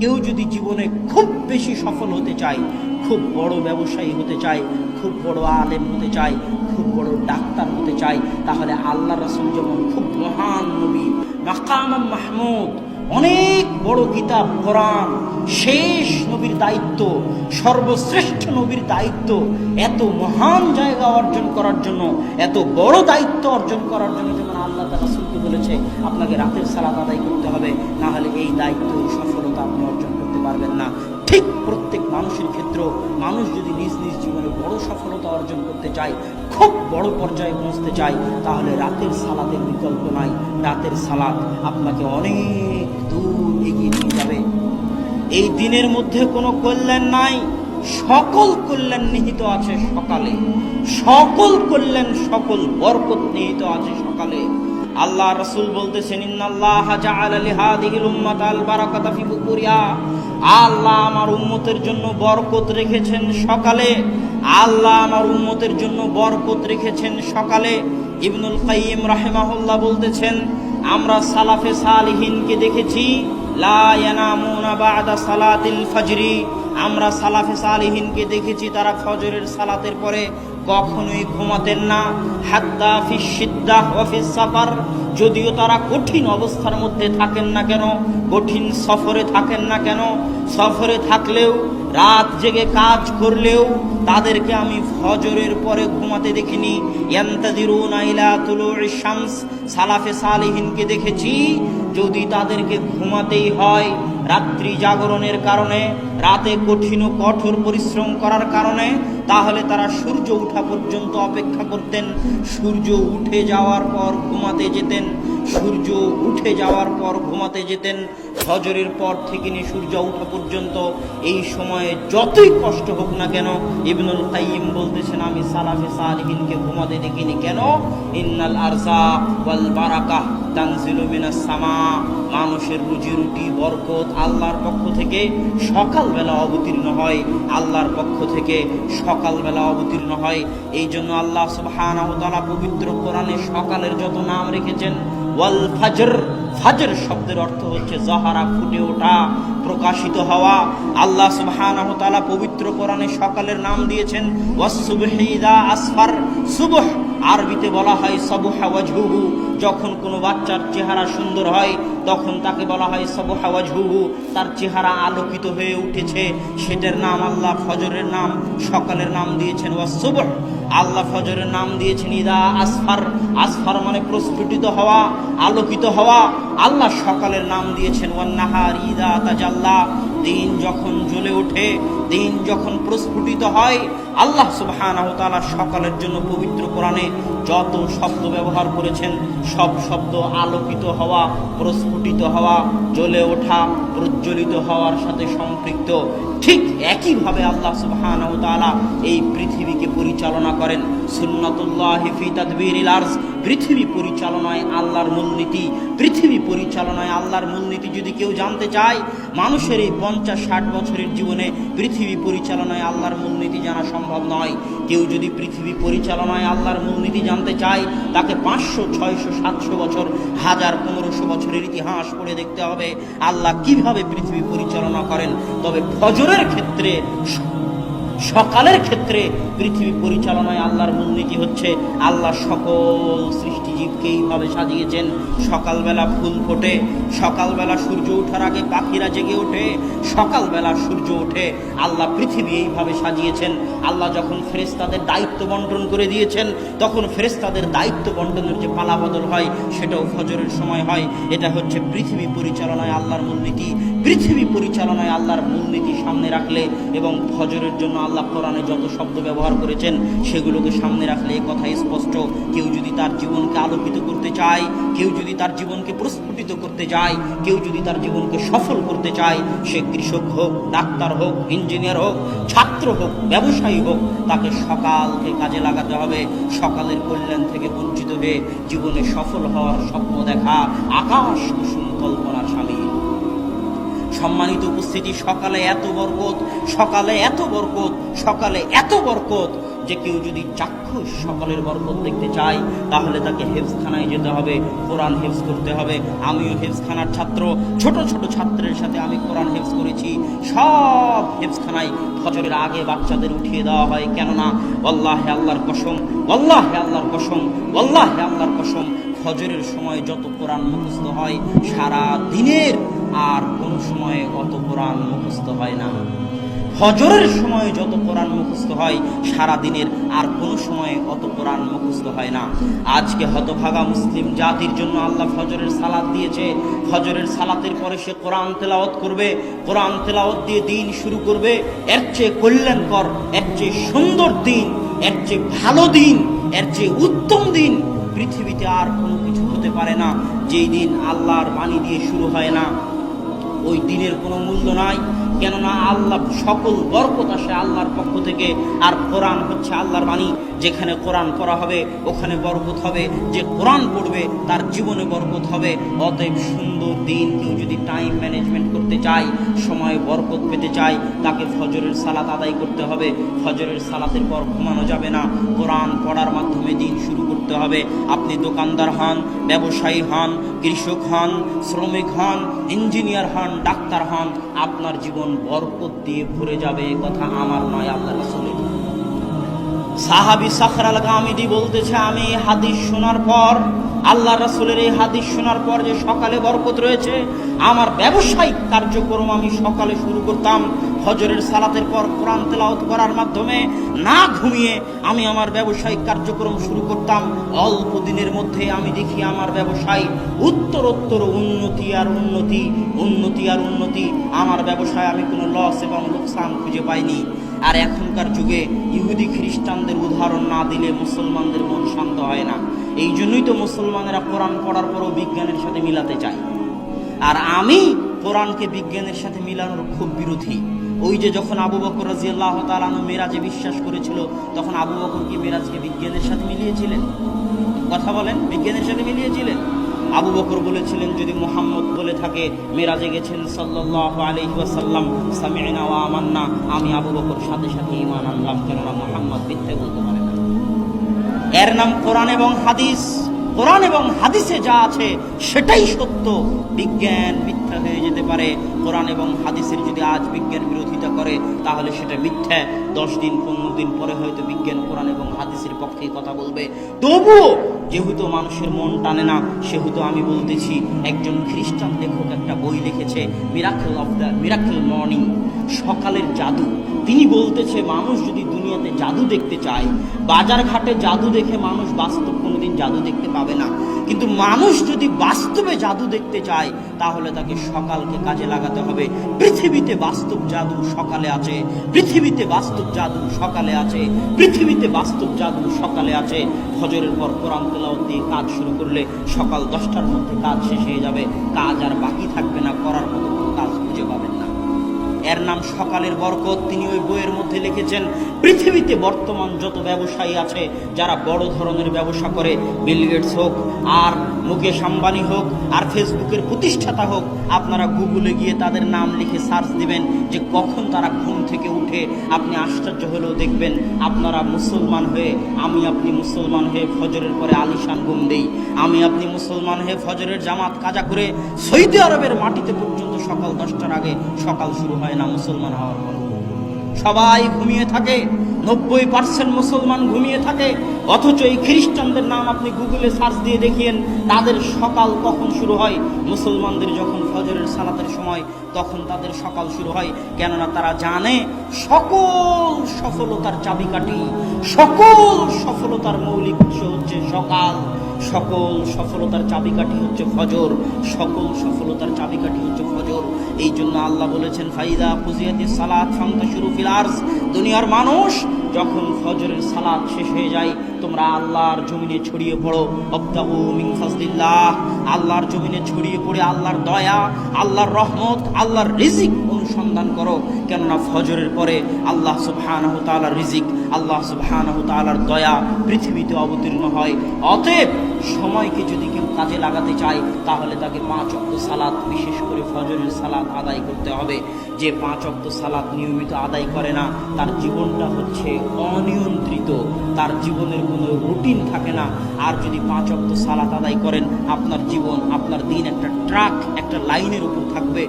কেউ যদি জীবনে খুব বেশি সফল হতে চায়, খুব বড় ব্যবসায়ী হতে চায়, খুব বড় আলেম হতে চায়, খুব বড় ডাক্তার হতে চায়, তাহলে আল্লাহ রাসুল যেমন খুব মহান নবী মাকাম মাহমুদ, অনেক বড় কিতাব, কোরআন, শেষ নবীর দায়িত্ব, সর্বশ্রেষ্ঠ নবীর দায়িত্ব, এত মহান জায়গা অর্জন করার জন্য, এত বড় দায়িত্ব অর্জন করার জন্য বলেছে, আপনাকে রাতের সালাদ আদায় করতে হবে, না হলে এই দায়িত্ব সফলতা আপনি অর্জন করতে পারবেন না। ঠিক প্রত্যেক মানুষের ক্ষেত্রেও মানুষ যদি নিজ নিজ জীবনে বড় সফলতা অর্জন করতে চায়, খুব বড় পর্যায়ে পৌঁছতে চায়, তাহলে রাতের সালাদের বিকল্প নাই। রাতের সালাদ আপনাকে অনেক দূর এগিয়ে নিয়ে যাবে। এই দিনের মধ্যে কোনো কল্যাণ নাই। সকল কল্যাণ নিহিত আছে সকালে। সকল কল্যাণ, সকল বরকত নিহিত আছে সকালে। আল্লাহ রসুল বলতেছেন, ইন্নাল্লাহ জাআলা লিহাদিহিল উম্মাতাল বারাকাতা ফি বুকুরিয়া আল্লাহ আমার উম্মতের জন্য বরকত রেখেছেন সকালে। আল্লাহ আমার উম্মতের জন্য বরকত রেখেছেন সকালে। ইবনুল কাইয়িম রাহিমাহুল্লাহ বলতেছেন, আমরা সালাফে সালিহিনকে দেখেছি ফজরি। আমরা সালাফে সালিহীনকে দেখেছি, তারা ফজরের সালাতের পরে কখনোই ঘুমাতেন না। হাত্তা ফিস সিদ্দাহ ওয়া ফিস সাফার। যদিও তারা কঠিন অবস্থার মধ্যে থাকেন না কেন, কঠিন সফরে থাকেন না কেন, সফরে থাকলেও, রাত জেগে কাজ করলেও তাদেরকে আমি ফজরের পরে ঘুমাতে দেখিনি। সালাফে সালিহিনকে দেখেছি। যদি তাদেরকে ঘুমাতেই হয় রাত্রি জাগরণের কারণে রাতে কঠিন ও কঠোর পরিশ্রম করার কারণে তাহলে তারা সূর্য ওঠা পর্যন্ত অপেক্ষা করতেন। সূর্য উঠে যাওয়ার পর ঘুমাতে যেতেন। সূর্য উঠে যাওয়ার পর ঘুমাতে যেতেন। ফজরের পর থেকে নিয়ে সূর্য ওঠা পর্যন্ত এই সময়ে যতই কষ্ট হোক না কেন ইবনুল কাইয়িম বলতেছেন, আমি সালাফে সালিহিনকে ঘুমাতে দেখিনি। কেন? ইন্নাল আরজা ওয়াল বারাকাহ সামা, মানুষের রুজি রুটি, বরকত আল্লাহর পক্ষ থেকে সকালবেলা অবতীর্ণ হয়, আল্লাহর পক্ষ থেকে সকালবেলা অবতীর্ণ হয়। এই জন্য আল্লাহ সুবহানাহু ওয়া পবিত্র কোরআনে সকালের যত নাম রেখেছেন, ওয়াল ফাজর ফাজর শব্দের অর্থ হচ্ছে জাহারা, ফুটে ওঠা, প্রকাশিত হওয়া। আল্লাহ তাআলা পবিত্র কোরআনে সকালের নাম দিয়েছেন, ওয়াসসুবহি ইযা আসফার, সুবহ আরবিতে বলা হয় সবহা ওয়াজহুহু। যখন কোনো বাচ্চার চেহারা সুন্দর হয়, তখন তাকে বলা হয় সবহা ওয়াজহুহু। তার চেহারা আলোকিত হয়ে উঠেছে। সেটার নাম আল্লাহ ফজরের নাম, সকালের নাম দিয়েছেন ওয়াসসুবহ আল্লাহ ফজরের নাম দিয়েছেন ইদা আসফার। আসফার মানে প্রস্ফুটিত হওয়া, আলোকিত হওয়া। আল্লাহ সকালের নাম দিয়েছেন ওয়ান্নাহার ইদা তাজাল্লা। দিন যখন জ্বলে ওঠে, দিন যখন প্রস্ফুটিত হয়, আল্লাহ তাআলা সকালের জন্য পবিত্র কোরআনে যত শব্দ ব্যবহার করেছেন, সব শব্দ আলোকিত হওয়া, প্রস্ফুটিত হওয়া, জ্বলে ওঠা, প্রজ্বলিত হওয়ার সাথে সম্পৃক্ত। ঠিক একইভাবে আল্লাহ তাআলা এই পৃথিবীকে পরিচালনা করেন। সুন্নাতুল্লাহি ফি তাদবীরিল পৃথিবী পরিচালনায় আল্লাহর মূলনীতি, পৃথিবী পরিচালনায় আল্লাহর মূলনীতি যদি কেউ জানতে চায়, মানুষের এই পঞ্চাশ ষাট বছরের জীবনে পৃথিবী পরিচালনায় আল্লাহর মূলনীতি জানা সম্ভব নয়। কেউ যদি পৃথিবী পরিচালনায় আল্লাহর মূলনীতি জানতে চায়, তাকে পাঁচশো, ছয়শো, সাতশো বছর, হাজার, পনেরোশো বছরের ইতিহাস পড়ে দেখতে হবে, আল্লাহ কীভাবে পৃথিবী পরিচালনা করেন। তবে ফজরের ক্ষেত্রে সকালের ক্ষেত্রে পৃথিবী পরিচালনায় আল্লাহর মূলনীতি হচ্ছে আল্লাহ সকল সৃষ্টিজীবকে এইভাবে সাজিয়েছেন। সকালবেলা ফুল ফোটে, সকালবেলা সূর্য ওঠার আগে পাখিরা জেগে ওঠে, সকালবেলা সূর্য ওঠে, আল্লাহ পৃথিবী এইভাবে সাজিয়েছেন। আল্লাহ যখন ফেরেস্তাদের দায়িত্ব বন্টন করে দিয়েছেন, তখন ফেরেস্তাদের দায়িত্ব বন্টনের যে পালাবদল হয়, সেটাও ফজরের সময় হয়। এটা হচ্ছে পৃথিবী পরিচালনায় আল্লাহর মূলনীতি। পৃথিবী পরিচালনায় আল্লাহর মূলনীতি সামনে রাখলে এবং ফজরের জন্য আল্লাহ কোরআনে যত শব্দ ব্যবহার করেছেন, সেগুলোকে সামনে রাখলে এ কথা স্পষ্ট। কেউ যদি তার জীবনকে আলোকিত করতে চায়, কেউ যদি তার জীবনকে প্রস্ফুটিত করতে চায়, কেউ যদি তার জীবনকে সফল করতে চায়, সে কৃষক হোক, ডাক্তার হোক, ইঞ্জিনিয়ার হোক, ছাত্র হোক, ব্যবসায়ী হোক, তাকে সকালকে কাজে লাগাতে হবে। সকালের কল্যাণ থেকে বঞ্চিত হয়ে জীবনে সফল হওয়ার স্বপ্ন দেখা আকাশ কুসুম কল্পনার সামিল সম্মানিত উপস্থিতি, সকালে এত বরকত, সকালে এত বরকত, সকালে এত বরকত যে কেউ যদি চাক্ষুষ সকলের বরকত দেখতে চায়, তাহলে তাকে হেফজখানায় যেতে হবে, কোরআন হেফজ করতে হবে। আমিও হেফজখানার ছাত্র, ছোট ছোট ছাত্রের সাথে আমি কোরআন হেফজ করেছি। সব হেফজখানায় ফজরের আগে বাচ্চাদের উঠিয়ে দেওয়া হয়। কেননা আল্লাহ আল্লাহর কসম আল্লাহ আল্লাহর কসম আল্লাহ আল্লাহর কসম ফজরের সময় যত কোরআন মুখস্থ হয়, সারা দিনের আর কোন সময়ে অত কোরআন মুখস্থ হয় না। ফজরের সময় যত কোরআন মুখস্থ হয়, সারা দিনের আর কোনো সময়ে অত কোরআন মুখস্থ হয় না। আজকে হতভাগা মুসলিম জাতির জন্য আল্লাহ ফজরের সালাত দিয়েছে। ফজরের সালাতের পরে সে কোরআন তেলাওয়াত করবে। কোরআন তেলাওয়াত দিয়ে দিন শুরু করবে। এর চেয়ে কল্যাণকর, এর চেয়ে সুন্দর দিন, এর চেয়ে ভালো দিন, এর চেয়ে উত্তম দিন পৃথিবীতে আর কোনো কিছু হতে পারে না। যেই দিন আল্লাহর বাণী দিয়ে শুরু হয় না, ওই দিনের কোনো মূল্য নাই। কেননা আল্লাহ সকল বরকত আসে আল্লাহর পক্ষ থেকে, আর কোরআন হচ্ছে আল্লাহর বাণী। যেখানে কোরআন করা হবে, ওখানে বরকত হবে। যে কোরআন পড়বে, তার জীবনে বরকত হবে। অতএব সুন্দর দিন কেউ যদি টাইম ম্যানেজমেন্ট করতে চায়, সময় বরকত পেতে চায়, তাকে ফজরের সালাত আদায় করতে হবে। ফজরের সালাতের পর ঘুমানো যাবে না। কোরআন পড়ার মাধ্যমে দিন শুরু করতে হবে। আপনি দোকানদার হন, ব্যবসায়ী হন, কৃষক হন, শ্রমিক হন ইঞ্জিনিয়ার হন, ডাক্তার হন, আপনার জীবন বরকত দিয়ে ভরে যাবে। কথা আমার নয় আল্লাহ রাসূলের। সাহাবি সাখরাল গামিদি বলতেছে, আমি হাদিস শোনার পর, আল্লাহ রাসুলের এই হাদিস শোনার পর যে সকালে বরকত রয়েছে, আমার ব্যবসায়িক কার্যক্রম আমি সকালে শুরু করতাম। ফজরের সালাতের পর কোরআন তেলাওয়াত করার মাধ্যমে না ঘুমিয়ে আমি আমার ব্যবসায়িক কার্যক্রম শুরু করতাম। অল্প দিনের মধ্যে আমি দেখি আমার ব্যবসায় উত্তরোত্তর উন্নতি আর উন্নতি উন্নতি আর উন্নতি। আমার ব্যবসায় আমি কোনো লস এবং লোকসান খুঁজে পাইনি। আর এখনকার যুগে ইহুদি খ্রিস্টানদের উদাহরণ না দিলে মুসলমানদের মন শান্ত হয় না। এই জন্যই তো মুসলমানেরা কোরআন পড়ার পরও বিজ্ঞানের সাথে মিলাতে চায়। আর আমি কোরআনকে বিজ্ঞানের সাথে মিলানোর খুব বিরোধী। ওই যে যখন আবু বকর রাজিয়াল্লাহ তালানু মেরাজে বিশ্বাস করেছিল, তখন আবু বকর কি মেরাজকে বিজ্ঞানের সাথে মিলিয়েছিলেন? কথা বলেন, বিজ্ঞানের সাথে মিলিয়েছিলেন? আবু বকর বলেছিলেন, যদি মোহাম্মদ বলে থাকে, মেরাজে গেছেন সাল্লাহ আলহি ওয়াসাল্লাম, সামিনা ওয়া আমান্না। আমি আবু বকর সাথে সাথে ইমান আনলাম, কেননা মোহাম্মদ মিথ্যে বলতে পারে না। এর নাম কোরআন এবং হাদিস। কোরআন এবং হাদিসে যা আছে, সেটাই সত্য। বিজ্ঞান মিথ্যা হয়ে যেতে পারে, কোরআন এবং হাদিসের যদি আজ বিজ্ঞান বিরোধিতা করে, তাহলে সেটা মিথ্যা। দশ দিন, পনেরো দিন পরে হয়তো বিজ্ঞান, কোরআন এবং হাদিসের পক্ষে কথা বলবে। তবুও যেহেতু মানুষের মন টানে না, সেহেতু আমি বলতেছি, একজন খ্রিস্টান লেখক একটা বই লিখেছে miracle of the miracle morning সকালের জাদু। তিনি বলতেছে, মানুষ যদি দুনিয়াতে জাদু দেখতে চায় বাজার ঘাটে জাদু দেখে মানুষ বাস্তব কোনোদিন জাদু দেখতে পাবে না। কিন্তু মানুষ যদি বাস্তবে জাদু দেখতে চায়, তাহলে তাকে সকালকে কাজে লাগাতে হবে। পৃথিবীতে বাস্তব জাদু সকালে আছে। পৃথিবীতে বাস্তব জাদু সকালে আছে। পৃথিবীতে বাস্তব জাদু সকালে আছে। ফজরের পর কোরআন তেলাওয়াত দিয়ে কাজ শুরু করলে সকাল দশটার মধ্যে কাজ শেষ হয়ে যাবে। কাজ আর বাকি থাকবে না, করার মতো কোনো কাজ খুঁজে পাবেন না। এর নাম সকালের বরকত। তিনি ওই বইয়ের মধ্যে লিখেছেন, পৃথিবীতে বর্তমান যত ব্যবসায়ী আছে, যারা বড় ধরনের ব্যবসা করে, বিল গেটস হোক, আর মুকেশ আম্বানি হোক, আর ফেসবুকের প্রতিষ্ঠাতা হোক, আপনারা গুগলে গিয়ে তাদের নাম লিখে সার্চ দিবেন যে কখন তারা ঘুম থেকে উঠে আপনি আশ্চর্য হলেও দেখবেন, আপনারা মুসলমান হয়ে, আমি আপনি মুসলমান হয়ে ফজরের পরে আলিশান ঘুম দেই। আমি আপনি মুসলমান হয়ে ফজরের জামাত কাজা করে সৌদি আরবের মাটিতে পর্যন্ত সকাল দশটার আগে সকাল শুরু হয় না। মুসলমান হওয়ার সবাই ঘুমিয়ে থাকে, নব্বই পার্সেন্ট মুসলমান ঘুমিয়ে থাকে, অথচ এই খ্রিস্টানদের নাম আপনি গুগলে সার্চ দিয়ে দেখিয়েন, তাদের সকাল কখন শুরু হয়? মুসলমানদের যখন ফজরের সালাতের সময়, তখন তাদের সকাল শুরু হয়। কেননা তারা জানে, সকল সফলতার চাবিকাঠি, সকল সফলতার মৌলিক উৎস হচ্ছে সকাল। সকল সফলতার চাবিকাঠি হচ্ছে ফজর, সকল সফলতার চাবিকাঠি হচ্ছে ফজর। এই জন্য আল্লাহ বলেছেন, ফাইদা ফুজিয়াতি সালাত ফান্তা শুরু ফিলার্স দুনিয়ার মানুষ যখন ফজরের সালাত শেষ হয়ে যায়, তোমরা আল্লাহর জমিনে ছড়িয়ে পড়ো। অব্দাহু মিন ফাজলিল্লাহ। আল্লাহর জমিনে ছড়িয়ে পড়ে আল্লাহর দয়া, আল্লাহর রহমত, আল্লাহর রিজিক অনুসন্ধান করো। কেননা ফজরের পরে আল্লাহ সুবহানাহু তাআলার রিজিক, আল্লাহ সুবহানাহু তাআলার দয়া পৃথিবীতে অবতীর্ণ হয়। অতএব সময়কে যদি কেউ কাজে লাগাতে চায়, তাহলে তাকে পাঁচ অক্ত সালাত, বিশেষ করে ফজরের সালাত আদায় করতে হবে। যে পাঁচ অক্ত সালাত নিয়মিত আদায় করে না, তার জীবনটা হচ্ছে অনিয়ন্ত্রিত। তার জীবনের কোনো রুটিন থাকে না। আর যদি পাঁচ অক্ত সালাত আদায় করেন, আপনার জীবন, আপনার দিন একটা ট্রাক, একটা লাইনের উপর থাকবে।